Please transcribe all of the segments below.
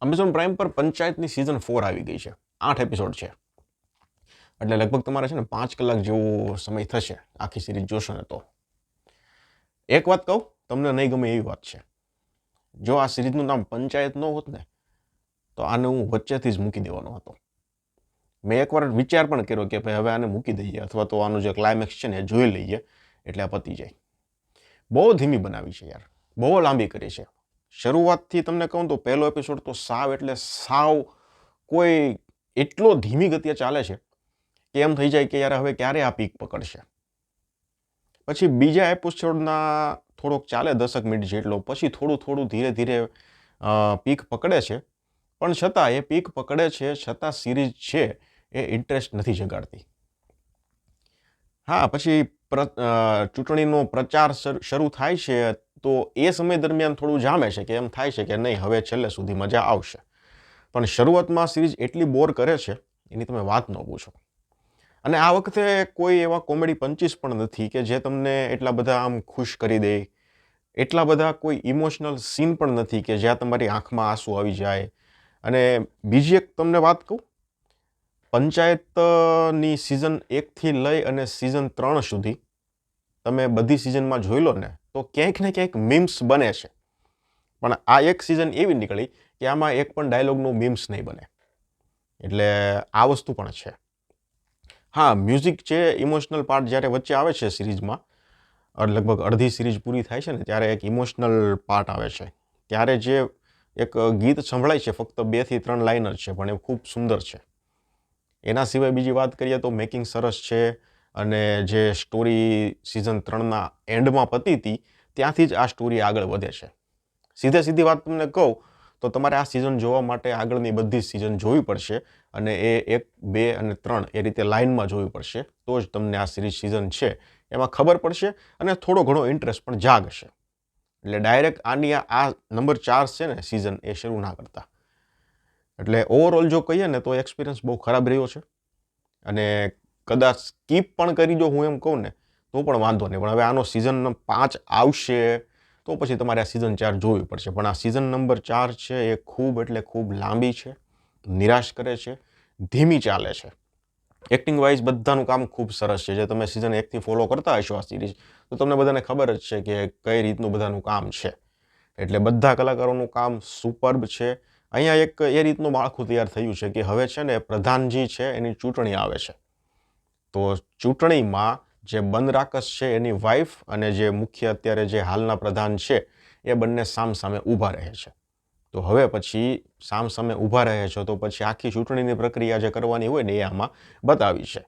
Amazon prime પર પંચાયતની season four આવી ગઈ છે. આઠ એપિસોડ છે. એટલે લગભગ તમારે છે ને પાંચ કલાક જેવો સમય થશે આખી સિરીઝ જોશો ને તો. એક વાત કહું, તમને નહીં ગમે એવી વાત છે. જો આ સિરીઝનું નામ પંચાયત ન હોત ને, તો આને હું વચ્ચેથી જ મૂકી દેવાનો હતો. મેં એકવાર વિચાર પણ કર્યો કે ભાઈ હવે આને મૂકી દઈએ અથવા તો આનું જે ક્લાઇમેક્સ છે ને એ જોઈ લઈએ, એટલે આ પતી જાય. બહુ ધીમી બનાવી છે યાર. બહુ લાંબી કરી છે. શરૂઆતથી તમને કહું તો પહેલો એપિસોડ તો સાવ એટલે સાવ કોઈ એટલો ધીમી ગતિએ ચાલે છે કે એમ થઈ જાય કે યાર હવે ક્યારે આ પીક પકડશે. પછી બીજા એપિસોડના થોડોક ચાલે દસક મિનિટ જેટલો, પછી થોડું થોડું ધીરે ધીરે પીક પકડે છે. પણ છતાં એ પીક પકડે છે છતાં સિરીઝ છે એ ઇન્ટરેસ્ટ નથી જગાડતી. હા, પછી ચૂંટણીનો પ્રચાર શર- થાય છે, તો એ સમય દરમિયાન થોડું જામે છે કે એમ થાય છે કે નહીં, હવે છેલ્લે સુધી મજા આવશે. પણ શરૂઆતમાં સિરીઝ એટલી બોર કરે છે, એની તમે વાત ન પૂછો. અને આ વખતે કોઈ એવા કોમેડી પંચીસ પણ નથી કે જે તમને એટલા બધા આમ ખુશ કરી દે, એટલા બધા કોઈ ઇમોશનલ સીન પણ નથી કે જ્યાં તમારી આંખમાં આંસુ આવી જાય. અને બીજી એક તમને વાત કહું? પંચાયતની સિઝન એકથી લઈ અને સિઝન ત્રણ સુધી તમે બધી સિઝનમાં જોઈ લો ને, તો ક્યાંક ને ક્યાંક મીમ્સ બને છે. પણ આ એક સિઝન એવી નીકળી કે આમાં એક પણ ડાયલોગનું મીમ્સ નહીં બને. એટલે આ વસ્તુ પણ છે. હા મ્યુઝિક છે ઇમોશનલ પાર્ટ જ્યારે વચ્ચે આવે છે સિરીઝમાં લગભગ અડધી સિરીઝ પૂરી થાય છે ને, ત્યારે એક ઇમોશનલ પાર્ટ આવે છે. ત્યારે જે એક ગીત સંભળાય છે, ફક્ત બેથી ત્રણ લાઇન જ છે, પણ એ ખૂબ સુંદર છે. એના સિવાય બીજી વાત કરીએ તો મેકિંગ સરસ છે અને જે સ્ટોરી સિઝન ત્રણના એન્ડમાં પતી હતી, ત્યાંથી જ આ સ્ટોરી આગળ વધે છે. સીધે સીધી વાત તમને કહું, તો તમારે આ સિઝન જોવા માટે આગળની બધી સિઝન જોવી પડશે અને એ એક, બે અને ત્રણ એ રીતે લાઇનમાં જોવી પડશે. તો જ તમને આ સિરીઝ સિઝન છે. એમાં ખબર પડશે અને થોડો ઘણો ઇન્ટરેસ્ટ પણ જાગશે. એટલે ડાયરેક્ટ આની આ નંબર ચાર છે ને સિઝન એ શરૂ ના કરતા. એટલે ઓવરઓલ જો કહીએ ને તો એક્સપિરિયન્સ બહુ ખરાબ રહ્યો છે. અને કદાચ સ્કીપ પણ કરી જો હું એમ કહું ને, તો પણ વાંધો નહીં. પણ હવે આનો સિઝન પાંચ આવશે, તો પછી તમારે આ સિઝન ચાર જોવી પડશે. પણ આ સિઝન નંબર ચાર છે એ ખૂબ એટલે ખૂબ લાંબી છે, નિરાશ કરે છે, ધીમી ચાલે છે. એક્ટિંગ વાઇઝ બધાનું કામ ખૂબ સરસ છે. જે તમે સિઝન એકથી ફોલો કરતા હશો આ સિરીઝ તો તમને બધાને ખબર જ છે કે કઈ રીતનું બધાનું કામ છે. એટલે બધા કલાકારોનું કામ સુપર્બ છે. અહીંયા એક એ રીતનું માળખું તૈયાર થયું છે કે હવે છે ને પ્રધાનજી છે, એની ચૂંટણી આવે છે. તો ચૂંટણીમાં જે બન છે એની વાઈફ અને જે મુખ્ય અત્યારે જે હાલના પ્રધાન છે, એ બંને સામ સામે ઊભા રહે છે. તો હવે પછી સામ સામે ઊભા રહે છે, તો પછી આખી ચૂંટણીની પ્રક્રિયા જે કરવાની હોય ને એ આમાં બતાવી છે.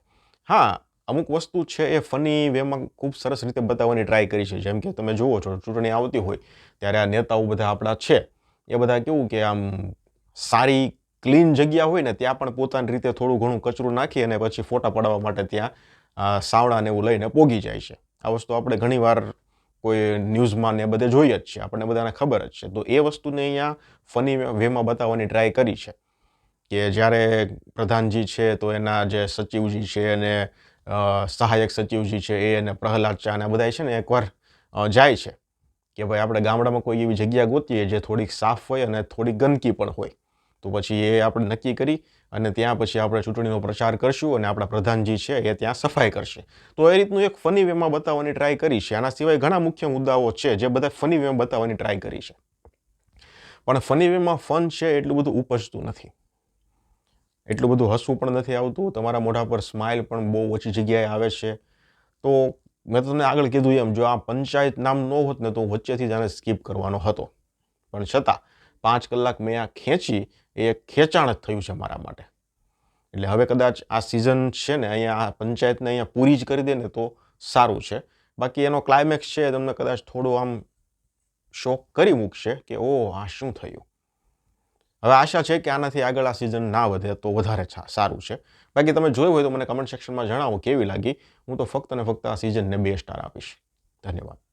હા, અમુક વસ્તુ છે એ ફની વેમાં ખૂબ સરસ રીતે બતાવવાની ટ્રાય કરી છે. જેમ કે તમે જુઓ છો, ચૂંટણી આવતી હોય ત્યારે આ નેતાઓ બધા આપણા છે. એ બધા કેવું કે આમ સારી ક્લીન જગ્યા હોય ને ત્યાં પણ પોતાની રીતે થોડું ઘણું કચરું નાખી અને પછી ફોટા પડાવવા માટે ત્યાં સાવણાને એવું લઈને પોગી જાય છે. આ વસ્તુ આપણે ઘણીવાર કોઈ ન્યૂઝમાં ને બધે જોઈએ જ છે આપણને બધાને ખબર જ છે. તો એ વસ્તુને અહીંયા ફની વેમાં બતાવવાની ટ્રાય કરી છે કે જ્યારે પ્રધાનજી છે તો એના જે સચિવજી છે અને સહાયક સચિવજી છે એ અને પ્રહલાદ ચા અને બધા છે ને એકવાર જાય છે કે ભાઈ આપણે ગામડામાં કોઈ એવી જગ્યા ગોતીએ જે થોડીક સાફ હોય અને થોડીક ગંદકી પણ હોય. તો પછી એ આપણે નક્કી કરી અને ત્યાં પછી આપણે ચૂંટણીનો પ્રચાર કરશું અને આપણા પ્રધાનજી છે એ ત્યાં સફાઈ કરશે. તો એ રીતનું એક ફની વેમાં બતાવવાની ટ્રાય કરી છે. આના સિવાય ઘણા મુખ્ય મુદ્દાઓ છે જે બધા ફની વેમાં બતાવવાની ટ્રાય કરી છે. પણ ફની વેમાં ફન છે એટલું બધું ઉપજતું નથી. એટલું બધું હસવું પણ નથી આવતું. તમારા મોઢા પર સ્માઇલ પણ બહુ ઓછી જગ્યાએ આવે છે. તો મેં તમને આગળ કીધું એમ, જો આ પંચાયત નામ ન હોત ને તો વચ્ચેથી જ આને સ્કીપ કરવાનો હતો. પણ છતાં પાંચ કલાક મેં આ ખેંચી, એ ખેંચાણ જ થયું છે મારા માટે. એટલે હવે કદાચ આ સિઝન છે ને, અહીંયા આ પંચાયતને અહીંયા પૂરી જ કરી દે ને તો સારું છે. બાકી એનો ક્લાઇમેક્સ છે, એ તમને કદાચ થોડું આમ શોક કરી મૂકશે કે ઓ આ શું થયું? હવે આશા છે કે આનાથી આગળ આ સિઝન ના વધે તો વધારે સારું છે. બાકી તમે જોયું હોય તો મને કમેન્ટ સેક્શનમાં જણાવો કેવી લાગી. હું તો ફક્ત ને ફક્ત આ સિઝનને બે સ્ટાર આપીશ. ધન્યવાદ.